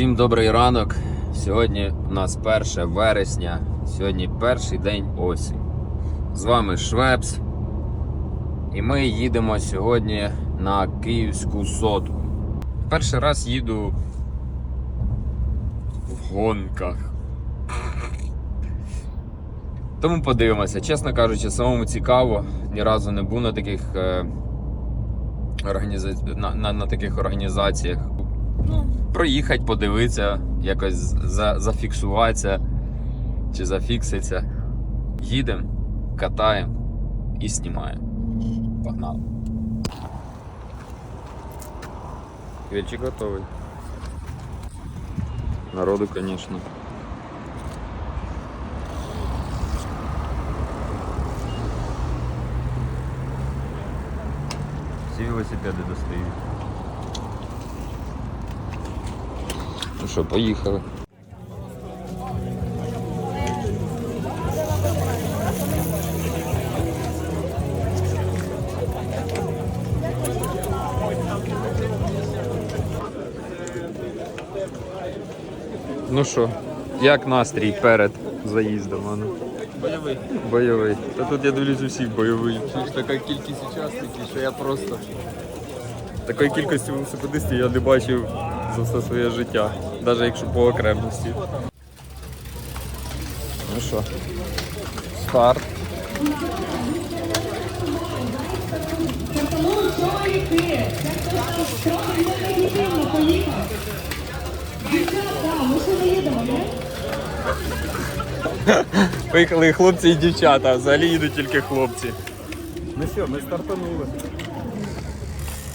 Всім добрий ранок. Сьогодні у нас 1 вересня, сьогодні перший день осінь. З вами Швепс. І ми їдемо сьогодні на Київську соту. Перший раз їду в гонках. Тому подивимося. Чесно кажучи, самому цікаво. Ні разу не був на таких, е, на, на, на таких організаціях. Ну, проїхати, подивитися, якось за, зафіксуватися чи зафікситься. Їдемо, катаємо і знімаємо. Погнали. Вільчик готовий. Народу, звісно. Всі велосипеди достають. Ну що, поїхали. Ну що, як настрій перед заїздом? Ану? Бойовий. Бойовий. Та тут я дивлюсь усіх бойовий. Така кількість учасників, що я просто. Такої кількості велосипедистів я не бачив за все своє життя, навіть якщо по окремості. Ну що, старт. Поїхали хлопці і дівчата, взагалі їдуть тільки хлопці. Ну що, ми стартанули.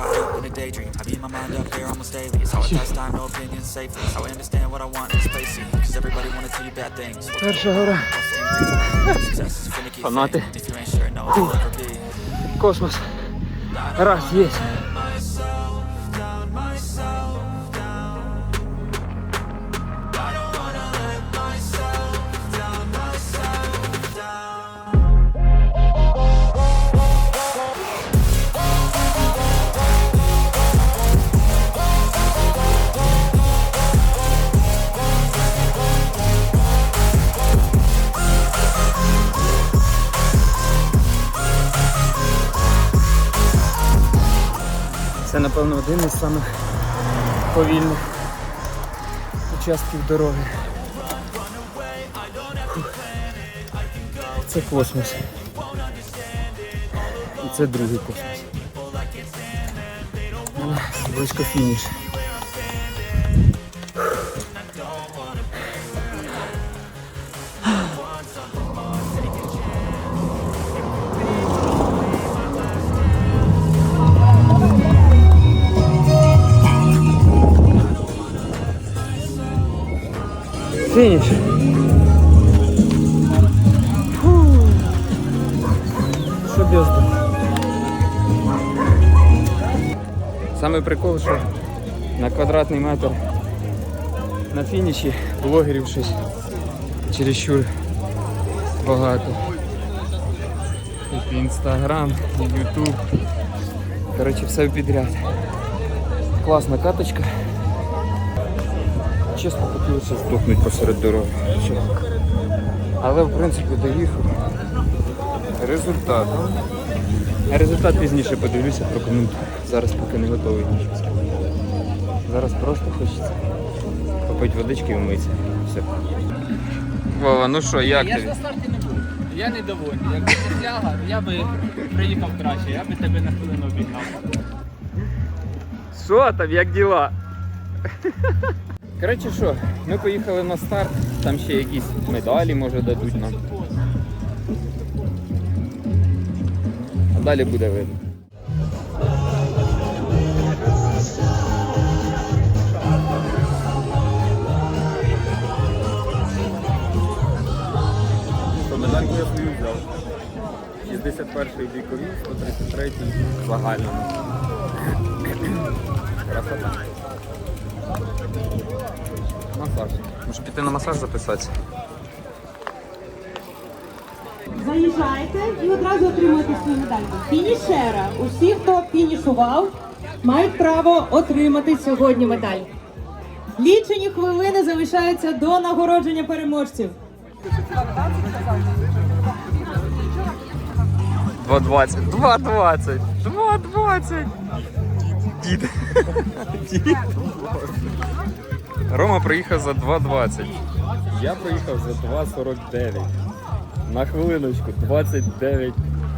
Caught up in a daydream, I beat my mind up there almost daily. It's how I pass time, no opinions safely. It's how I understand what I want in spacey. Cause everybody wanna tell you bad things. What's Перша гора. Success is finicky Фанаты. thing. If you ain't sure, no, it'll never be. Космос. Раз, есть. Напевно, один із самих повільних участків дороги. Це космос. І це другий космос. Близько фініш. Фініш. Що бездна. Саме прикол, що на квадратний метр на фініші блогерів щось чересчур багато. І інстаграм, і ютуб. Коротше, все підряд. Класна каточка. Чесно хотілося здохнути посеред дороги. Але в принципі доїхав. Результат. А результат пізніше подивлюся, прокоментую. Зараз поки не готовий нічого сказати. Зараз просто хочеться попити водички і вмитися. Все. Вова, ну що, як Я ж на старті не був. Я не довольний. Якби не фляга, я би приїхав краще, я би тебе на хвилину обігнав. Що там, як діла? Коротше що, ми поїхали на старт, там ще якісь медалі може дадуть нам. А далі буде видно. медальку я свою взяв. 61-й вікові, 133-й в загальному. Масаж. Може піти на масаж записатися? Заїжджайте і одразу отримуєте свою медальку. Фінішера. Усі, хто фінішував, мають право отримати сьогодні медаль. Лічені хвилини залишаються до нагородження переможців. 2.20. 2.20. 2.20. Дід. Дід. Рома приїхав за 2.20. Я приїхав за 2.49. На хвилиночку 29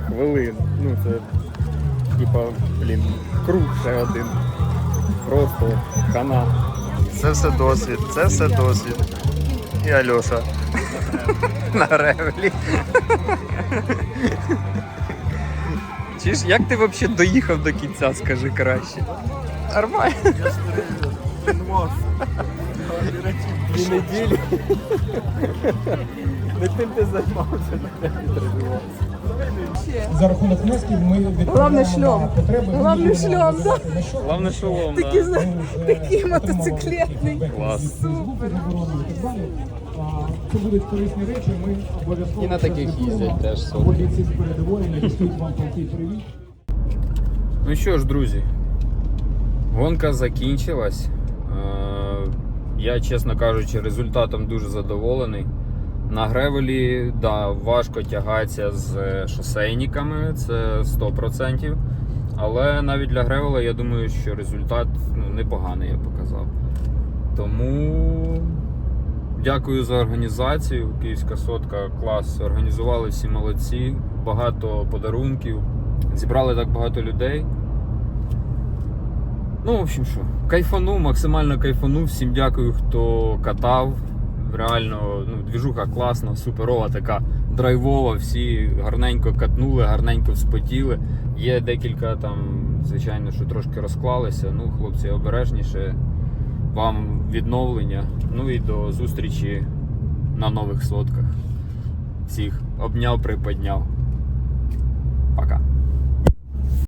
хвилин. Ну це типа, блін, круг ще один. Просто хана. Це все досвід, це все досвід. І Альоша. На ревелі. Чи ж як ти взагалі доїхав до кінця, скажи краще? Нормально. Дві неділі. Не тим ти займався, не. За рахунок внесків ми відповідаємо шльом. потреби. Головне шльом, їдемо Головне Такі, да. знаєш, такий мотоциклетний. Клас. Супер. Це будуть корисні речі, ми обов'язково І на таких їздять теж сотні. Водійці з передової надіслють вам палкий привіт. Ну що ж, друзі, гонка закінчилась. Е, Я, чесно кажучи, результатом дуже задоволений. На гревелі да, важко тягатися з шосейниками, це 100%. Але навіть для гревела я думаю, що результат ну, непоганий я показав. Тому дякую за організацію. Київська сотка клас. Організували всі молодці, багато подарунків. Зібрали так багато людей. Ну, в общем, що, кайфану, максимально кайфану. Всім дякую, хто катав. Реально, ну, двіжуха класна, суперова, така драйвова. Всі гарненько катнули, гарненько вспотіли. Є декілька там, звичайно, що трошки розклалися. Ну, хлопці, обережніше вам відновлення. Ну і до зустрічі на нових сладках. Всіх обняв, приподняв. Пока.